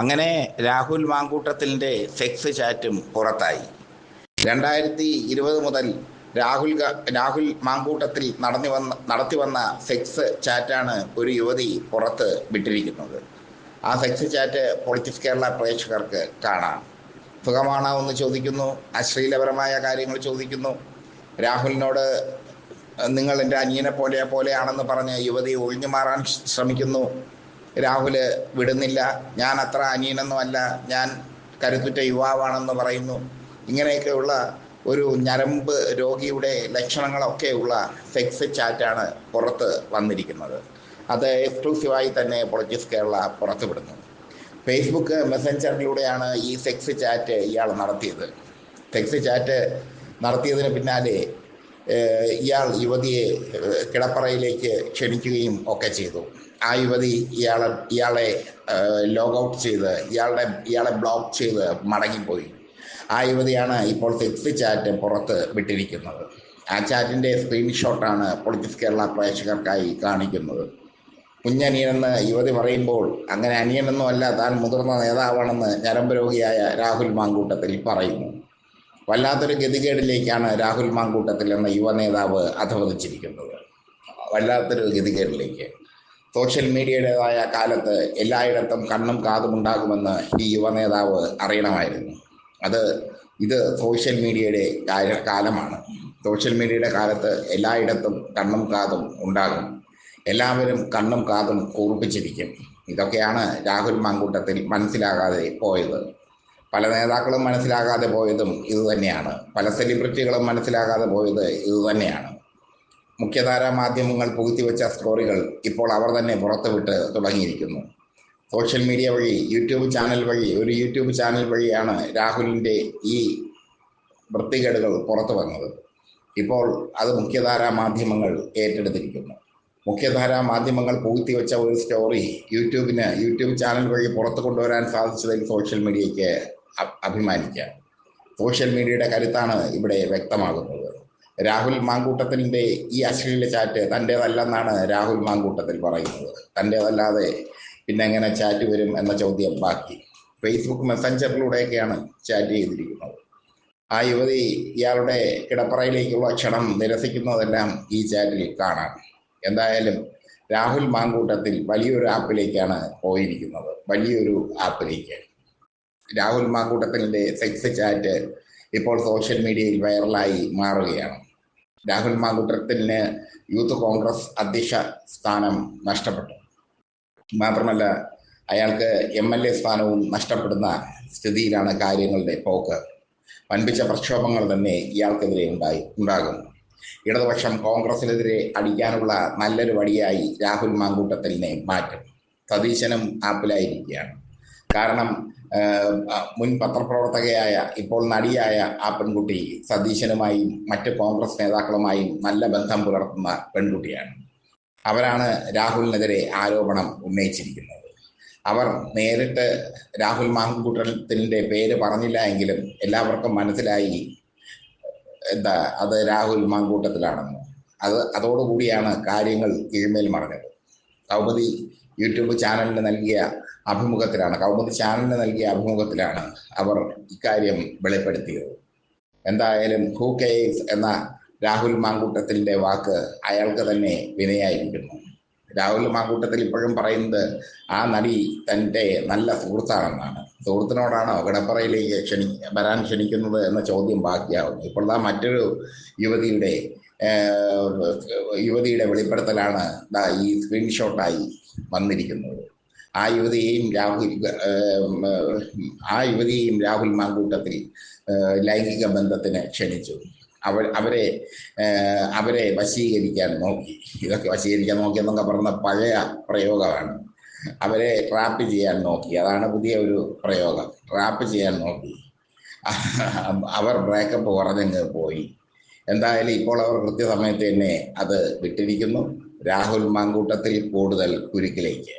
അങ്ങനെ രാഹുൽ മാങ്കൂട്ടത്തിന്റെ സെക്സ് ചാറ്റും പുറത്തായി. രണ്ടായിരത്തി ഇരുപത് മുതൽ രാഹുൽ രാഹുൽ മാങ്കൂട്ടത്തിൽ നടന്നു വന്ന നടത്തി വന്ന സെക്സ് ചാറ്റാണ് ഒരു യുവതി പുറത്ത് വിട്ടിരിക്കുന്നത്. ആ സെക്സ് ചാറ്റ് പൊളിറ്റിക്സ് കേരള പ്രേക്ഷകർക്ക് കാണാം. സുഖമാണോ എന്ന് ചോദിക്കുന്നു. അശ്ലീലപരമായ കാര്യങ്ങൾ ചോദിക്കുന്നു. രാഹുലിനോട് നിങ്ങൾ എന്റെ അനിയനെ പോലെ പോലെയാണെന്ന് പറഞ്ഞ് യുവതി ഒഴിഞ്ഞു മാറാൻ ശ്രമിക്കുന്നു. രാഹുൽ വിടുന്നില്ല. ഞാൻ അത്ര അനിയനൊന്നുമല്ല ഞാൻ കരുത്തുറ്റ യുവാവാണെന്ന് പറയുന്നു. ഇങ്ങനെയൊക്കെയുള്ള ഒരു ഞരമ്പ് രോഗിയുടെ ലക്ഷണങ്ങളൊക്കെ ലക്ഷണങ്ങളൊക്കെയുള്ള സെക്സ് ചാറ്റാണ് പുറത്ത് വന്നിരിക്കുന്നത്. അത് എക്സ്ക്ലൂസീവായി തന്നെ പൊളിറ്റിക്സ് കേരള പുറത്തുവിടുന്നു. ഫേസ്ബുക്ക് മെസ്സഞ്ചറിലൂടെയാണ് ഈ സെക്സ് ചാറ്റ് ഇയാൾ നടത്തിയത്. സെക്സ് ചാറ്റ് നടത്തിയതിന് പിന്നാലെ ഇയാൾ യുവതിയെ കിടപ്പറയിലേക്ക് ക്ഷണിക്കുകയും ഒക്കെ ചെയ്തു. ആ യുവതി ഇയാളെ ഇയാളെ ലോഗ് ഔട്ട് ചെയ്ത് ഇയാളുടെ ഇയാളെ ബ്ലോക്ക് ചെയ്ത് മടങ്ങിപ്പോയി. ആ യുവതിയാണ് ഇപ്പോൾ സെക്സ് ചാറ്റ് പുറത്ത് വിട്ടിരിക്കുന്നത്. ആ ചാറ്റിന്റെ സ്ക്രീൻഷോട്ടാണ് പൊളിറ്റിക്സ് കേരള പ്രേക്ഷകർക്കായി കാണിക്കുന്നത്. കുഞ്ഞനിയനെന്ന് യുവതി പറയുമ്പോൾ അങ്ങനെ അനിയനൊന്നും അല്ല താൻ മുതിർന്ന നേതാവാണെന്ന് ഞരമ്പ് രാഹുൽ മാങ്കൂട്ടത്തിൽ പറയുന്നു. വല്ലാത്തൊരു ഗതികേടിലേക്കാണ് രാഹുൽ മാങ്കൂട്ടത്തിൽ എന്ന യുവ നേതാവ് അധവദിച്ചിരിക്കുന്നത് വല്ലാത്തൊരു ഗതികേടിലേക്ക്. സോഷ്യൽ മീഡിയയുടേതായ കാലത്ത് എല്ലായിടത്തും കണ്ണും കാതും ഉണ്ടാകുമെന്ന് ഈ യുവ നേതാവ് അറിയണമായിരുന്നു. അത് ഇത് സോഷ്യൽ മീഡിയയുടെ കാലമാണ്. സോഷ്യൽ മീഡിയയുടെ കാലത്ത് എല്ലായിടത്തും കണ്ണും കാതും ഉണ്ടാകും. എല്ലാവരും കണ്ണും കാതും കൂർപ്പിച്ചിരിക്കും ഇതൊക്കെയാണ് രാഹുൽ മാങ്കൂട്ടത്തിൽ മനസ്സിലാകാതെ പോയത്. പല നേതാക്കളും മനസ്സിലാകാതെ പോയതും ഇതുതന്നെയാണ് പല സെലിബ്രിറ്റികളും മനസ്സിലാകാതെ പോയത് ഇതുതന്നെയാണ് മുഖ്യധാരാ മാധ്യമങ്ങൾ പുകുത്തിവെച്ച സ്റ്റോറികൾ ഇപ്പോൾ അവർ തന്നെ പുറത്തുവിട്ട് തുടങ്ങിയിരിക്കുന്നു. സോഷ്യൽ മീഡിയ വഴി യൂട്യൂബ് ചാനൽ വഴി ഒരു യൂട്യൂബ് ചാനൽ വഴിയാണ് രാഹുലിന്റെ ഈ വൃത്തികേടുകൾ പുറത്തു വന്നത്. ഇപ്പോൾ അത് മുഖ്യധാരാ മാധ്യമങ്ങൾ ഏറ്റെടുത്തിരിക്കുന്നു. മുഖ്യധാരാ മാധ്യമങ്ങൾ വെച്ച ഒരു സ്റ്റോറി യൂട്യൂബിന് യൂട്യൂബ് ചാനൽ വഴി പുറത്തു കൊണ്ടുവരാൻ സാധിച്ചതിൽ സോഷ്യൽ മീഡിയയ്ക്ക് അഭിമാനിക്കാം. സോഷ്യൽ മീഡിയയുടെ കരുത്താണ് ഇവിടെ വ്യക്തമാകുന്നത്. രാഹുൽ മാങ്കൂട്ടത്തിന്റെ ഈ അശ്ലീല ചാറ്റ് തന്റേതല്ലെന്നാണ് രാഹുൽ മാങ്കൂട്ടത്തിൽ പറയുന്നത്. തന്റേതല്ലാതെ പിന്നെ എങ്ങനെ ചാറ്റ് വരും എന്ന ചോദ്യം ബാക്കി. ഫേസ്ബുക്ക് മെസ്സഞ്ചറിലൂടെയൊക്കെയാണ് ചാറ്റ് ചെയ്തിരിക്കുന്നത്. ആ യുവതി ഇയാളുടെ കിടപ്പറയിലേക്കുള്ള ക്ഷണം നിരസിക്കുന്നതെല്ലാം ഈ ചാറ്റിൽ കാണാം. എന്തായാലും രാഹുൽ മാങ്കൂട്ടത്തിൽ വലിയൊരു ആപ്പിലേക്കാണ് പോയിരിക്കുന്നത്. വലിയൊരു ആപ്പിലേക്ക്. രാഹുൽ മാങ്കൂട്ടത്തിന്റെ സെക്സ് ചാറ്റ് ഇപ്പോൾ സോഷ്യൽ മീഡിയയിൽ വൈറലായി മാറുകയാണ്. രാഹുൽ മാങ്കൂട്ടത്തിന് യൂത്ത് കോൺഗ്രസ് അധ്യക്ഷ സ്ഥാനം നഷ്ടപ്പെട്ടു. മാത്രമല്ല അയാൾക്ക് എം എൽ എ സ്ഥാനവും നഷ്ടപ്പെടുന്ന സ്ഥിതിയിലാണ് കാര്യങ്ങളുടെ പോക്ക്. വൻപിച്ച പ്രക്ഷോഭങ്ങൾ തന്നെ ഇയാൾക്കെതിരെ ഉണ്ടായി ഉണ്ടാകും ഇടതുപക്ഷം കോൺഗ്രസിനെതിരെ അടിക്കാനുള്ള നല്ലൊരു വഴിയായി രാഹുൽ മാങ്കൂട്ടത്തിലിനെ മാറ്റും. സതീശനും ആപ്പിലായിരിക്കുകയാണ്. കാരണം മുൻ പത്രപ്രവർത്തകയായ ഇപ്പോൾ നടിയായ ആ പെൺകുട്ടി സതീശനുമായും മറ്റ് കോൺഗ്രസ് നേതാക്കളുമായും നല്ല ബന്ധം പുലർത്തുന്ന പെൺകുട്ടിയാണ്. അവരാണ് രാഹുലിനെതിരെ ആരോപണം ഉന്നയിച്ചിരിക്കുന്നത്. അവർ നേരിട്ട് രാഹുൽ മാങ്കൂട്ടത്തിന്റെ പേര് പറഞ്ഞില്ല എങ്കിലും എല്ലാവർക്കും മനസ്സിലായി എന്താ അത് രാഹുൽ മാങ്കൂട്ടത്തിലാണെന്ന്. അത് അതോടുകൂടിയാണ് കാര്യങ്ങൾ കീഴ്മേൽ മറിഞ്ഞത്. കൗമുദി യൂട്യൂബ് ചാനലിന് നൽകിയ അഭിമുഖത്തിലാണ്. കൗമുദി ചാനലിന് നൽകിയ അഭിമുഖത്തിലാണ് അവർ ഇക്കാര്യം വെളിപ്പെടുത്തിയത്. എന്തായാലും ഹൂ കെയ്സ് എന്ന രാഹുൽ മാങ്കൂട്ടത്തിന്റെ വാക്ക് അയാൾക്ക് തന്നെ വിനയായിരിക്കുന്നു രാഹുൽ മാങ്കൂട്ടത്തിൽ ഇപ്പോഴും പറയുന്നത് ആ നടി തന്റെ നല്ല സുഹൃത്താണെന്നാണ്. സുഹൃത്തിനോടാണോ കിടപ്പറയിലേക്ക് ക്ഷണി വരാൻ ക്ഷണിക്കുന്നത് എന്ന ചോദ്യം ബാക്കിയാവുന്നു. ഇപ്പോൾ ആ മറ്റൊരു യുവതിയുടെ യുവതിയുടെ വെളിപ്പെടുത്തലാണ് ഈ സ്ക്രീൻഷോട്ടായി വന്നിരിക്കുന്നത്. ആ യുവതിയെയും രാഹുൽ ആ യുവതിയെയും രാഹുൽ മാങ്കൂട്ടത്തിൽ ലൈംഗിക ബന്ധത്തിന് ക്ഷണിച്ചു. അവർ അവരെ അവരെ വശീകരിക്കാൻ നോക്കി. ഇതൊക്കെ വശീകരിക്കാൻ നോക്കി എന്നൊക്കെ പറഞ്ഞ പഴയ പ്രയോഗമാണ്. അവരെ ട്രാപ്പ് ചെയ്യാൻ നോക്കി. അതാണ് പുതിയ ഒരു പ്രയോഗം. ട്രാപ്പ് ചെയ്യാൻ നോക്കി. അവർ ബ്രേക്കപ്പ് കുറഞ്ഞങ്ങ് പോയി. എന്തായാലും ഇപ്പോൾ അവർ കൃത്യസമയത്ത് തന്നെ അത് വിട്ടിരിക്കുന്നു. രാഹുൽ മാങ്കൂട്ടത്തിൽ കൂടുതൽ കുരുക്കിലേക്ക്.